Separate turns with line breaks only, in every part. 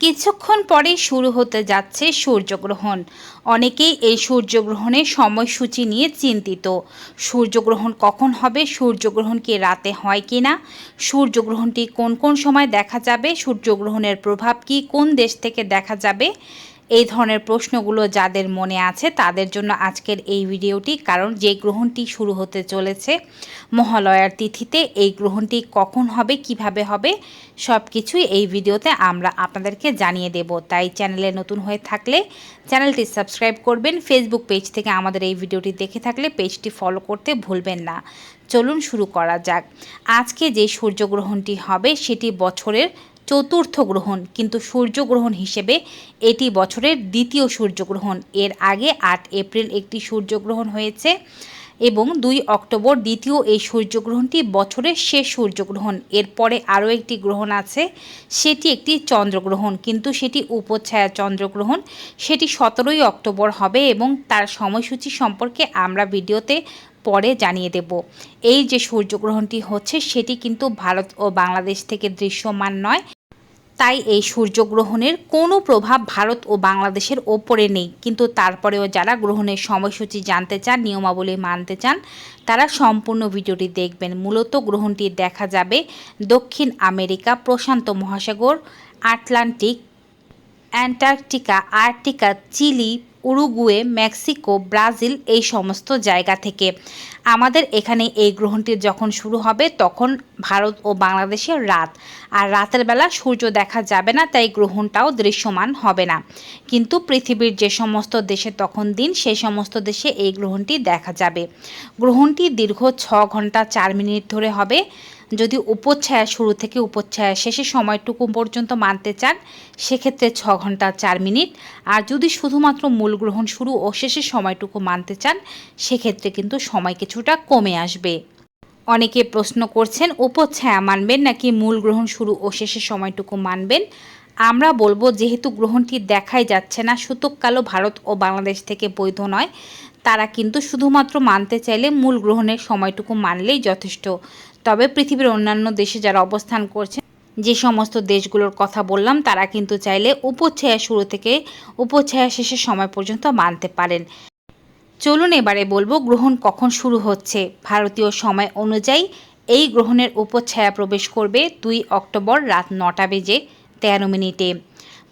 কিছুক্ষণ পরে শুরু হতে যাচ্ছে সূর্যগ্রহণ। অনেকেই এই সূর্যগ্রহণের সময়সূচি নিয়ে চিন্তিত। সূর্যগ্রহণ কখন হবে? সূর্যগ্রহণ কি রাতে হয় কি না? সূর্যগ্রহণটি কোন কোন সময় দেখা যাবে? সূর্যগ্রহণের প্রভাব কি কোন দেশ থেকে দেখা যাবে? এই ধরনের প্রশ্নগুলো যাদের মনে আছে তাদের জন্য আজকের এই ভিডিওটি, কারণ যে গ্রহণটি শুরু হতে চলেছে মহালয়ার তিথিতে, এই গ্রহণটি কখন হবে, কীভাবে হবে সব কিছুই এই ভিডিওতে আমরা আপনাদেরকে জানিয়ে দেব। তাই চ্যানেলে নতুন হয়ে থাকলে চ্যানেলটি সাবস্ক্রাইব করবেন ফেসবুক পেজ থেকে আমাদের এই ভিডিওটি দেখে থাকলে পেজটি ফলো করতে ভুলবেন না। চলুন শুরু করা যাক। আজকে যে সূর্যগ্রহণটি হবে, সেটি বছরের চতুর্থ গ্রহণ, কিন্তু সূর্যগ্রহণ হিসেবে এটি বছরের দ্বিতীয় সূর্যগ্রহণ। এর আগে আট এপ্রিল একটি সূর্যগ্রহণ হয়েছে এবং দুই অক্টোবর দ্বিতীয় এই সূর্যগ্রহণটি বছরের শেষ সূর্যগ্রহণ। এরপরে আরও একটি গ্রহণ আছে, সেটি একটি চন্দ্রগ্রহণ, কিন্তু সেটি উপচ্ছায়া চন্দ্রগ্রহণ। সেটি সতেরোই অক্টোবর হবে এবং তার সময়সূচি সম্পর্কে আমরা ভিডিওতে পরে জানিয়ে দেব। এই যে সূর্যগ্রহণটি হচ্ছে, সেটি কিন্তু ভারত ও বাংলাদেশ থেকে দৃশ্যমান নয় তাই এই সূর্যগ্রহণের কোনো প্রভাব ভারত ও বাংলাদেশের ওপরে নেই। কিন্তু তারপরেও যারা গ্রহণের সময়সূচি জানতে চান, নিয়মাবলী মানতে চান, তারা সম্পূর্ণ ভিডিওটি দেখবেন। মূলত গ্রহণটি দেখা যাবে দক্ষিণ আমেরিকা, প্রশান্ত মহাসাগর, Atlantic, Antarctica Arctic Chile Uruguay, Mexico, Brazil এই সমস্ত জায়গা থেকে। আমাদের এখানে এই গ্রহণটি যখন শুরু হবে, তখন ভারত ও বাংলাদেশের রাত। আর রাতের বেলা সূর্য দেখা যাবে না, তাই গ্রহণটাও দৃশ্যমান হবে না। কিন্তু পৃথিবীর যে সমস্ত দেশে তখন দিন সেই সমস্ত দেশে এই গ্রহণটি দেখা যাবে। গ্রহণটি দীর্ঘ ছ ঘণ্টা চার মিনিট ধরে হবে। যদি উপচ্ছায়া শুরু থেকে উপচ্ছায়া শেষে সময়টুকু পর্যন্ত মানতে চান, সেক্ষেত্রে ছ ঘণ্টা চার মিনিট। আর যদি শুধুমাত্র মূল গ্রহণ শুরু ও শেষের সময়টুকু মানতে চান, সেক্ষেত্রে কিন্তু সময় কিছুটা কমে আসবে। অনেকে প্রশ্ন করছেন, উপচ্ছায়া মানবেন নাকি মূল গ্রহণ শুরু ও শেষের সময়টুকু মানবেন? আমরা বলব, যেহেতু গ্রহণটি দেখাই যাচ্ছে না সুতোক কালো ভারত ও বাংলাদেশ থেকে বৈধ নয়। তারা কিন্তু শুধুমাত্র মানতে চাইলে মূল গ্রহণের সময়টুকু মানলেই যথেষ্ট। তবে পৃথিবীর অন্যান্য দেশে যারা অবস্থান করছে, যে সমস্ত দেশগুলোর কথা বললাম, তারা কিন্তু চাইলে উপচ্ছায়া শুরু থেকে উপচ্ছায়া শেষের সময় পর্যন্ত মানতে পারেন। চলুন এবারে বলব গ্রহণ কখন শুরু হচ্ছে। ভারতীয় সময় অনুযায়ী এই গ্রহণের উপচ্ছায়া প্রবেশ করবে দুই অক্টোবর রাত নটা বেজে তেরো মিনিটে।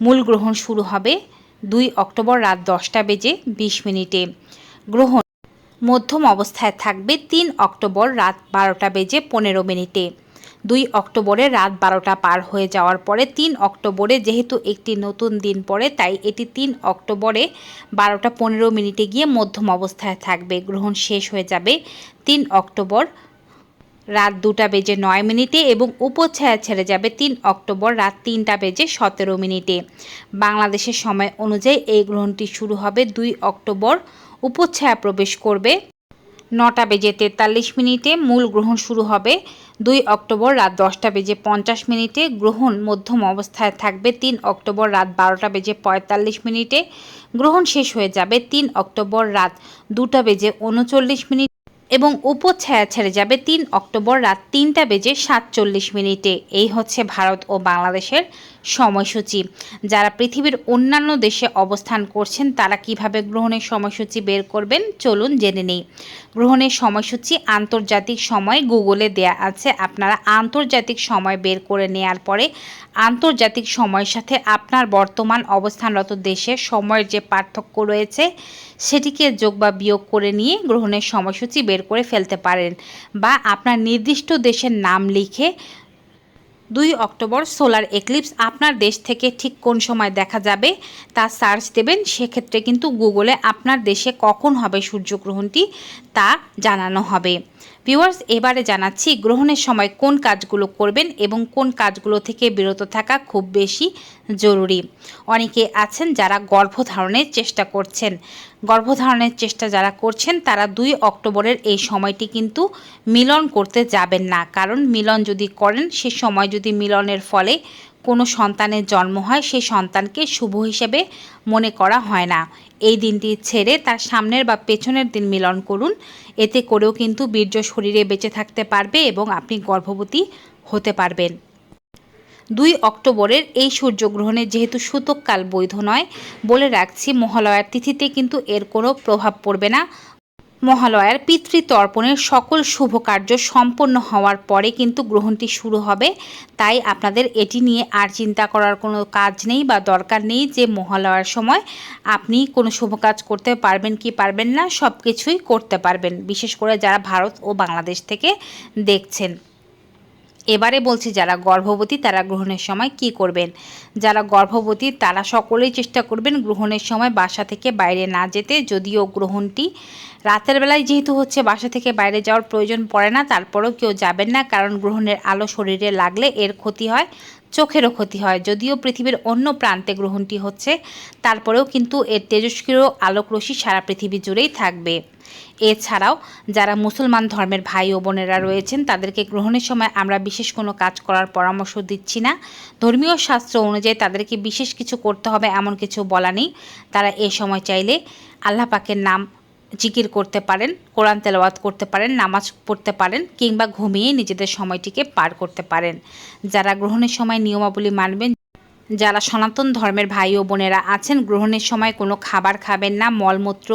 মূল গ্রহণ শুরু হবে দুই অক্টোবর রাত দশটা বেজে বিশ মিনিটে। গ্রহণ মধ্যম অবস্থায় থাকবে তিন অক্টোবর রাত বারোটা বেজে পনেরো মিনিটে। দুই অক্টোবরে রাত বারোটা পার হয়ে যাওয়ার পরে তিন অক্টোবরে যেহেতু একটি নতুন দিন পড়ে, তাই এটি তিন অক্টোবরে বারোটা পনেরো মিনিটে গিয়ে মধ্যম অবস্থায় থাকবে। গ্রহণ শেষ হয়ে যাবে তিন অক্টোবর রাত দুটা বেজে নয় মিনিটে এবং উপচ্ছায়া ছেড়ে যাবে তিন অক্টোবর রাত তিনটা বেজে সতেরো মিনিটে। বাংলাদেশের সময় অনুযায়ী এই গ্রহণটি শুরু হবে দুই অক্টোবর উপচ্ছায়া প্রবেশ করবে। নটা বেজে তেতাল্লিশ মিনিটে মূল গ্রহণ শুরু হবে। দুই অক্টোবর রাত দশটা বেজে পঞ্চাশ মিনিটে গ্রহণ মধ্যম অবস্থায় থাকবে। তিন অক্টোবর রাত বারোটা বেজে পঁয়তাল্লিশ মিনিটে গ্রহণ শেষ হয়ে যাবে। তিন অক্টোবর রাত দুটা বেজে উনচল্লিশ মিনিট এবং উপচ্ছায়া ছেড়ে যাবে। তিন অক্টোবর রাত তিনটা বেজে সাতচল্লিশ মিনিটে। এই হচ্ছে ভারত ও বাংলাদেশের সময়সূচি। যারা পৃথিবীর অন্যান্য দেশে অবস্থান করছেন, তারা কীভাবে গ্রহণের সময়সূচি বের করবেন? চলুন জেনে নেই। গ্রহণের সময়সূচি আন্তর্জাতিক সময় গুগলে দেয়া আছে। আপনারা আন্তর্জাতিক সময় বের করে নেয়ার পরে আন্তর্জাতিক সময়ের সাথে আপনার বর্তমান অবস্থানরত দেশের সময়ের যে পার্থক্য রয়েছে, সেটিকে যোগ বা বিয়োগ করে নিয়ে গ্রহণের সময়সূচি বের করে ফেলতে পারেন বা আপনার নির্দিষ্ট দেশের নাম লিখে দুই অক্টোবর সোলার এক্লিপস আপনার দেশ থেকে ঠিক কোন সময় দেখা যাবে তা সার্চ দেবেন। সেক্ষেত্রে কিন্তু গুগলে আপনার দেশে কখন হবে সূর্যগ্রহণটি তা জানানো হবে। ভিউয়ার্স, এবারে জানাচ্ছি গ্রহণের সময় কোন কাজগুলো করবেন এবং কোন কাজগুলো থেকে বিরত থাকা খুব বেশি জরুরি। অনেকে আছেন যারা গর্ভধারণের চেষ্টা করছেন। গর্ভধারণের চেষ্টা যারা করছেন, তারা দুই অক্টোবরের এই সময়টি কিন্তু মিলন করতে যাবেন না। কারণ মিলন যদি করেন, সে সময় যদি মিলনের ফলে কোনো সন্তানের জন্ম হয় সেই সন্তানকে শুভ হিসেবে মনে করা হয় না। এই দিনটি ছেড়ে তার সামনের বা পেছনের দিন মিলন করুন। এতে করেও কিন্তু বীর্য শরীরে বেঁচে থাকতে পারবে এবং আপনি গর্ভবতী হতে পারবেন। দুই অক্টোবরের এই সূর্যগ্রহণে যেহেতু সূতককাল বৈধ নয় বলে রাখছি, মহালয়ার তিথিতে কিন্তু এর কোনো প্রভাব পড়বে না। মহালয়ার পিতৃতর্পণের সকল শুভ কার্য সম্পন্ন হওয়ার পরে কিন্তু গ্রহণটি শুরু হবে। তাই আপনাদের এটি নিয়ে আর চিন্তা করার কোনো কাজ নেই বা দরকার নেই যে মহালয়ার সময় আপনি কোনো শুভ কাজ করতে পারবেন কি পারবেন না সব কিছুই করতে পারবেন। বিশেষ করে যারা ভারত ও বাংলাদেশ থেকে দেখছেন। এবারে বলছি যারা গর্ভবতী তারা গ্রহণের সময় কি করবেন? যারা গর্ভবতী তারা সকলেই চেষ্টা করবেন গ্রহণের সময় বাসা থেকে বাইরে না যেতে। যদিও গ্রহণটি রাতের বেলায় যেহেতু হচ্ছে বাসা থেকে বাইরে যাওয়ার প্রয়োজন পড়ে না, তারপরেও কেউ যাবেন না, কারণ গ্রহণের আলো শরীরে লাগলে এর ক্ষতি হয়। চোখেরও ক্ষতি হয়। যদিও পৃথিবীর অন্য প্রান্তে গ্রহণটি হচ্ছে, তারপরেও কিন্তু এর তেজস্ক্রিয় আলোকরশ্মি সারা পৃথিবী জুড়েই থাকবে। এছাড়াও, যারা মুসলমান ধর্মের ভাই ও বোনেরা রয়েছেন, তাদেরকে গ্রহণের সময় আমরা বিশেষ কোনো কাজ করার পরামর্শ দিচ্ছি না। ধর্মীয় শাস্ত্র অনুযায়ী তাদেরকে বিশেষ কিছু করতে হবে এমন কিছু বলা নেই। তারা এ সময় চাইলে আল্লাহ পাকের নাম জিকির করতে পারেন, কোরআন তেলাওয়াত করতে পারেন, নামাজ পড়তে পারেন কিংবা ঘুমিয়ে নিজেদের সময়টিকে পার করতে পারেন। যারা গ্রহণের সময় নিয়মাবলী মানবেন, যারা সনাতন ধর্মের ভাই ও বোনেরা আছেন, গ্রহণের সময় কোনো খাবার খাবেন না, মলমূত্র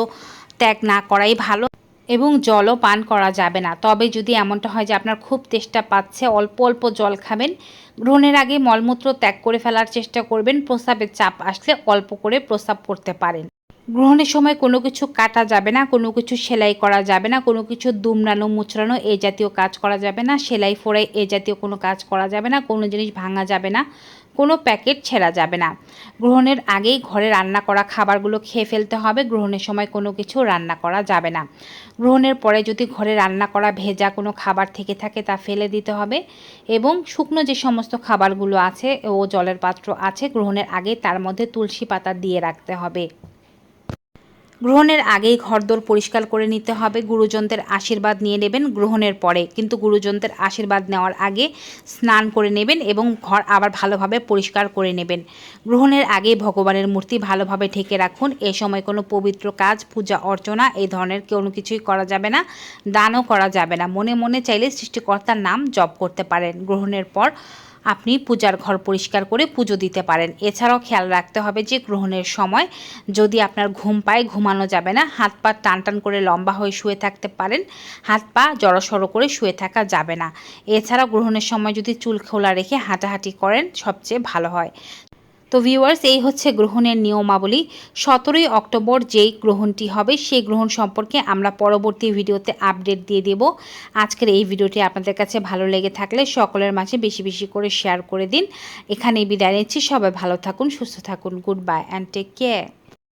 ত্যাগ না করাই ভালো এবং জলও পান করা যাবে না। তবে যদি এমনটা হয় যে আপনার খুব তেষ্টা পাচ্ছে, অল্প অল্প জল খাবেন, গ্রহণের আগে মলমূত্র ত্যাগ করে ফেলার চেষ্টা করবেন, প্রস্রাবের চাপ আসলে অল্প করে প্রস্রাব করতে পারেন। গ্রহণের সময় কোনো কিছু কাটা যাবে না, কোনো কিছু সেলাই করা যাবে না, কোনো কিছু দুমড়ানো, মুচড়ানো এই জাতীয় কাজ করা যাবে না, সেলাই ফোড়াই, এ জাতীয় কোনো কাজ করা যাবে না, কোনো জিনিস ভাঙা যাবে না, কোনো প্যাকেট ছেঁড়া যাবে না। গ্রহণের আগেই ঘরে রান্না করা খাবারগুলো খেয়ে ফেলতে হবে, গ্রহণের সময় কোনো কিছু রান্না করা যাবে না। গ্রহণের পরে যদি ঘরে রান্না করা ভেজা কোনো খাবার থেকে থাকে তা ফেলে দিতে হবে এবং শুকনো যে সমস্ত খাবারগুলো আছে ও জলের পাত্র আছে, গ্রহণের আগে তার মধ্যে তুলসী পাতা দিয়ে রাখতে হবে। গ্রহণের আগেই ঘরদোর পরিষ্কার করে নিতে হবে। গুরুজনদের আশীর্বাদ নিয়ে নেবেন গ্রহণের পরে। কিন্তু গুরুজনদের আশীর্বাদ নেওয়ার আগে স্নান করে নেবেন এবং ঘর আবার ভালোভাবে পরিষ্কার করে নেবেন। গ্রহণের আগে ভগবানের মূর্তি ভালোভাবে ঢেকে রাখুন। এ সময় কোনো পবিত্র কাজ, পূজা, অর্চনা এই ধরনের কোনো কিছুই করা যাবে না, দানও করা যাবে না। মনে মনে চাইলে সৃষ্টিকর্তার নাম জপ করতে পারেন। গ্রহণের পর আপনি পূজার ঘর পরিষ্কার করে পুজো দিতে পারেন। এছাড়াও খেয়াল রাখতে হবে যে গ্রহণের সময় যদি আপনার ঘুম পায়, ঘুমানো যাবে না, হাত পা টান টান করে লম্বা হয়ে শুয়ে থাকতে পারেন। হাত পা জড়সড়ো করে শুয়ে থাকা যাবে না। এছাড়া গ্রহণের সময় যদি চুল খোলা রেখে হাঁটাহাঁটি করেন, সবচেয়ে ভালো হয়। তো ভিউয়ার্স এই হচ্ছে গ্রহণের নিয়মাবলী। সতেরোই অক্টোবর যেই গ্রহণটি হবে, সেই গ্রহণ সম্পর্কে আমরা পরবর্তী ভিডিওতে আপডেট দিয়ে দেব। আজকের এই ভিডিওটি আপনাদের কাছে ভালো লেগে থাকলে সকলের মাঝে বেশি বেশি করে শেয়ার করে দিন। এখানেই বিদায় নিচ্ছি। সবাই ভালো থাকুন, সুস্থ থাকুন। Good bye and take care